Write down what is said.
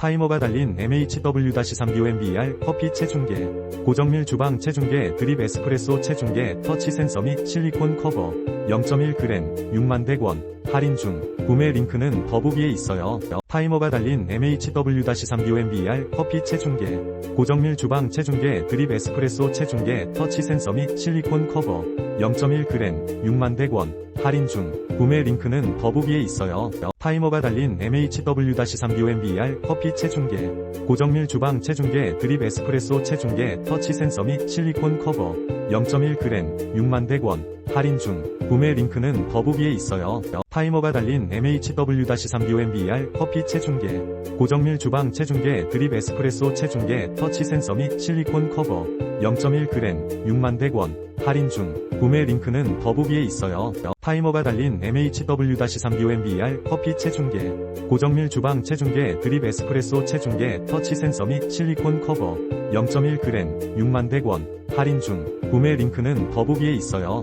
타이머가 달린 MHW-3BOMBR 커피 체중계, 고정밀 주방 체중계 드립 에스프레소 체중계 터치 센서 및 실리콘 커버, 0.1g, 6만 100원, 할인 중, 구매 링크는 더보기에 있어요. 타이머가 달린 MHW-3BOMBR 커피 체중계, 고정밀 주방 체중계 드립 에스프레소 체중계 터치 센서 및 실리콘 커버, 0.1g, 6만 100원, 할인 중, 구매 링크는 더보기에 있어요. 타이머가 달린 MHW-3BOMBR 커피 체중계, 고정밀 주방 체중계 드립 에스프레소 체중계 터치 센서 및 실리콘 커버, 0.1g, 6만 100원, 할인 중, 구매 링크는 더보기에 있어요. 타이머가 달린 MHW-3BOMBR 커피 체중계, 고정밀 주방 체중계 드립 에스프레소 체중계 터치 센서 및 실리콘 커버, 0.1g, 6만 100원, 할인 중, 구매 링크는 더보기에 있어요. 타이머가 달린 MHW-3BOMBR 커피 체중계, 고정밀 주방 체중계 드립 에스프레소 체중계 터치 센서 및 실리콘 커버, 0.1g, 6만 100원, 할인 중, 구매 링크는 더보기에 있어요.